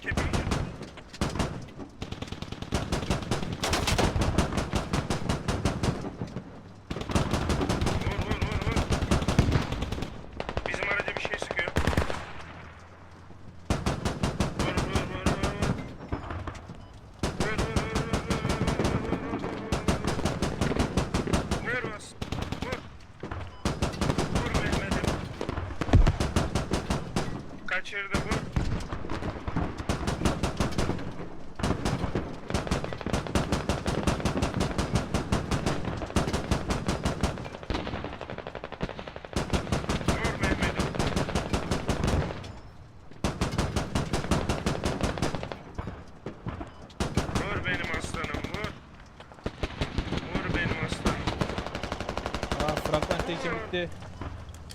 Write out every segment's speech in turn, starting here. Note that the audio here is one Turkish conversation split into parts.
Tippy. Tekim bitti.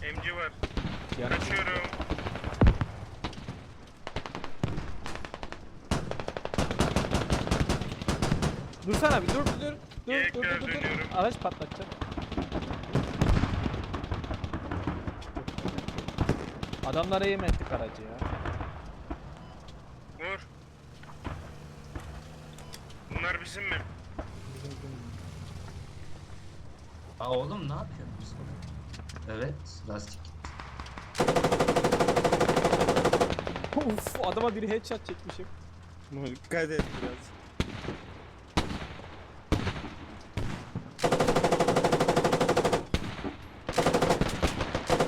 Emci var. Yani Kaçıyorum. Dursana bir dur dur dur. Dur Tekrar dur dur dur. dur. dönüyorum. Araç patlatacak. Adamlara yem ettik aracı ya. Vur. Bunlar bizim mi? Aa oğlum ne yapıyorsun? Evet lastik. Uf adama bir headshot çekmişim. Dikkat et biraz.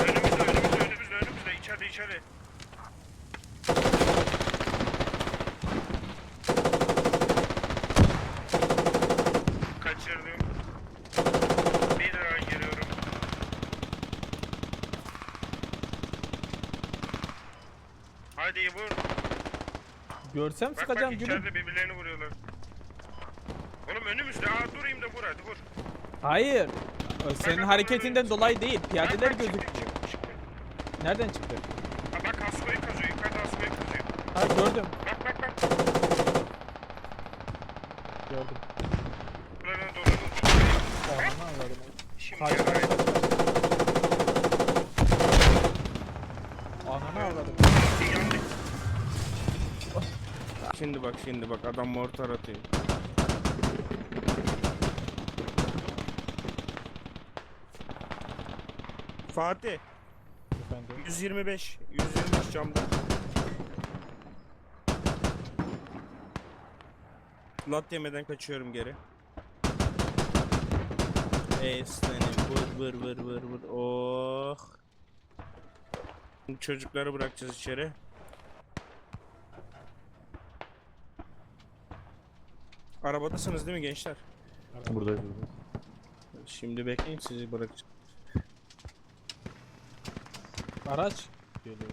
Önümüzde önümüzde önümüzde önümüzde içeride içeride. Kaçırdım. Bir daha giriyorum. Hadi vur. Görsem Bak sıkacağım bak gülüm. içeride birbirlerini vuruyorlar. Oğlum önümüzde. Aa durayım da vur hadi vur. Hayır. Senin adamların hareketinden önünde. dolayı değil. Piyadeler Bak, bak, çıktı. Nereden çıktı? Ha bak Hasko'yu kazıyor. Yukarıda Hasko'yu kazıyor. Ha gördüm. Bak bak bak. Gördüm. Buralarına doğru. Ananı avradım. Şimdi Kaç Şimdi bak şimdi bak adam mortar atıyor. Fatih Efendim. 125 125 camda. Lat yemeden kaçıyorum geri. Eslenim vur vur vur vur vur oh. Çocukları bırakacağız içeri. Arabadasınız değil mi gençler? Buradayız. Şimdi bekleyin sizi bırakacağım. Araç geliyor.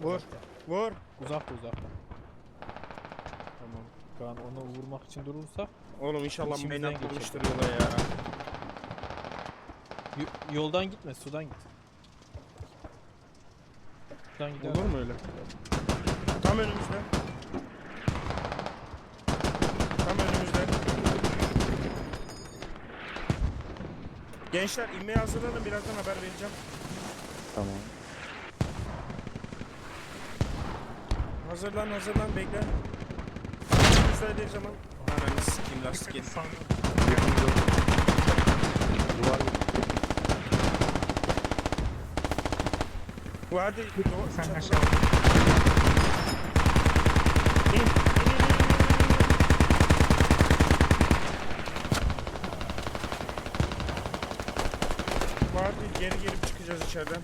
Vur. Vur. Uzakta uzakta. Tamam. Kaan onu vurmak için durursak Oğlum inşallah İçimizden menat geçecek. bulmuştur yola ya. y- yoldan gitme sudan git. Sudan gidelim. Olur mu öyle? Tam önümüzde. Tam önümüzde. Gençler inmeye hazırlanın birazdan haber vereceğim. Tamam. Hazırlan hazırlan bekle. Müsaade zaman. Ananı sikeyim lastik yedi. Bu hadi. Sen aşağı. İn, in, in, in, in. Vardı geri gelip çıkacağız içeriden.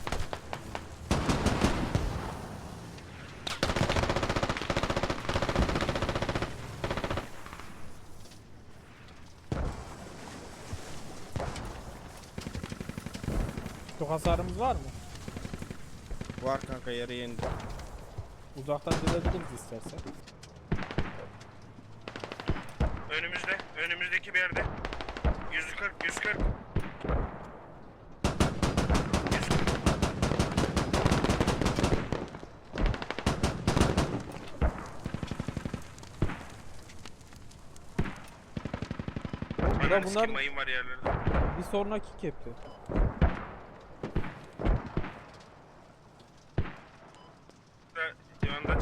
Çok hasarımız var mı? Var kanka yarı yendi. Uzaktan dövebiliriz istersen. Önümüzde. Önümüzdeki bir yerde. 140 140. 140. Ananı bunlar sikeyim, mayın var yerlerde. bir sonraki kepti. Da- Yanda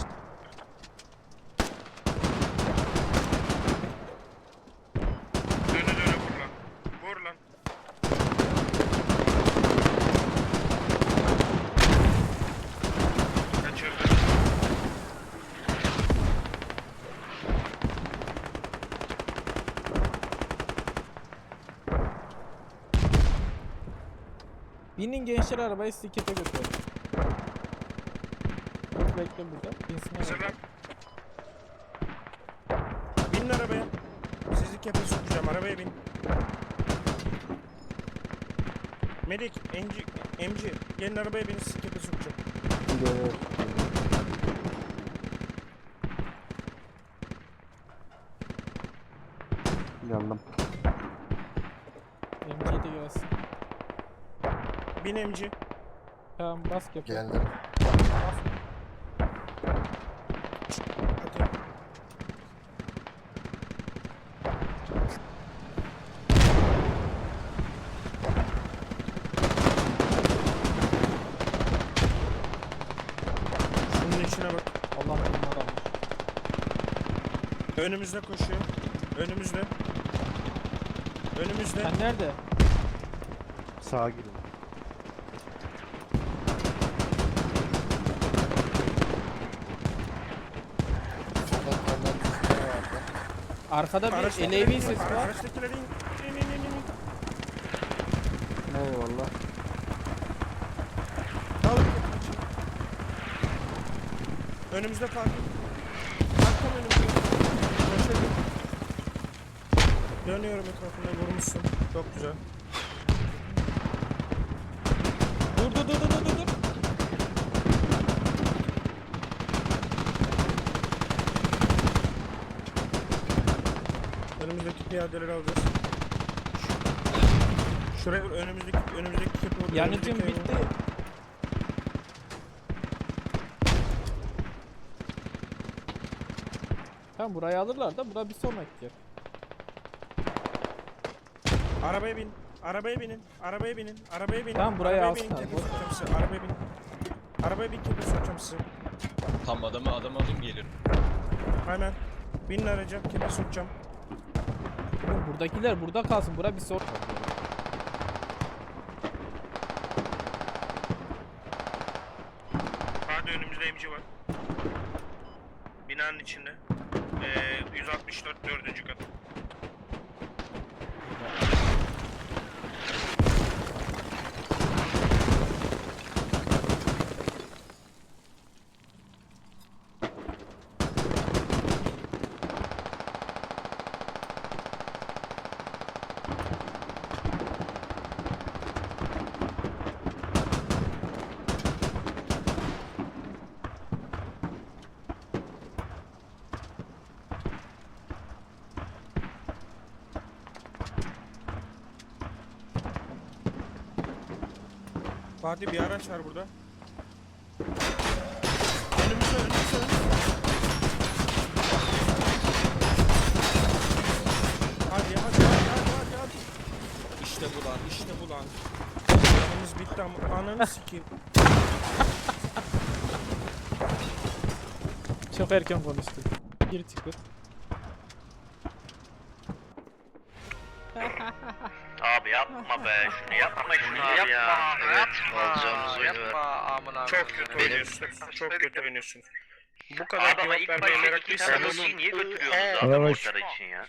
Binin gençler arabaya sikete götürelim. Dur bekle burada. Binsin arabaya. Binin arabaya. Sizi kepe sokacağım. Arabaya bin. Medik, emci, emci. Gelin arabaya binin sizi kepe sokacağım. Yandım. Bin emci. Tamam bas kepe. Geldim. Bas. Hadi. Şunun içine bak. Allah benim adammış. Önümüzde koşuyor. Önümüzde. Önümüzde. Sen nerede? Sağa girin. Arkada bir LAV sesi var. Araçtakileri in. İn, in, in. Eyvallah. Al. Önümüzde park. Tam önümüzde. Koşuyorum. Dönüyorum etrafında vurmuşsun. Çok güzel. Dur dur dur dur dur dur. Önümüzdeki piyadeleri alacağız. Şuraya vur, önümüzdeki önümüzdeki kepi vur. Yanıcım önümüzdeki bitti. vur. Tamam burayı alırlar da bura bir sonraki yer. Arabaya bin. Arabaya binin. Arabaya binin. Arabaya binin. Tamam, burayı Arabaya alsın binin, abi, sizi. Arabaya bin. Arabaya bin kepe sokacağım sizi. Tam adamı adam alayım gelirim. Hemen. Binin araca kepe sokacağım. Oğlum buradakiler burada kalsın. Bura bir son. Hadi önümüzde emci var. Binanın içinde. Ee, 164 dördüncü kat. Fatih bir araç var burada. Önümüzde önümüzde. Hadi hadi hadi hadi hadi hadi. İşte bu lan işte bu lan. Canımız bitti ama ananı sikeyim. Çok erken konuştum. Gir çıkır. Abi yapma be şunu yapma şunu abi ya. Evet alacağımız oyunu Çok kötü oynuyorsun. Çok kötü oynuyorsun. Bu kadar cevap vermeye meraklıysan niye götürüyorsunuz adam ortara için ya?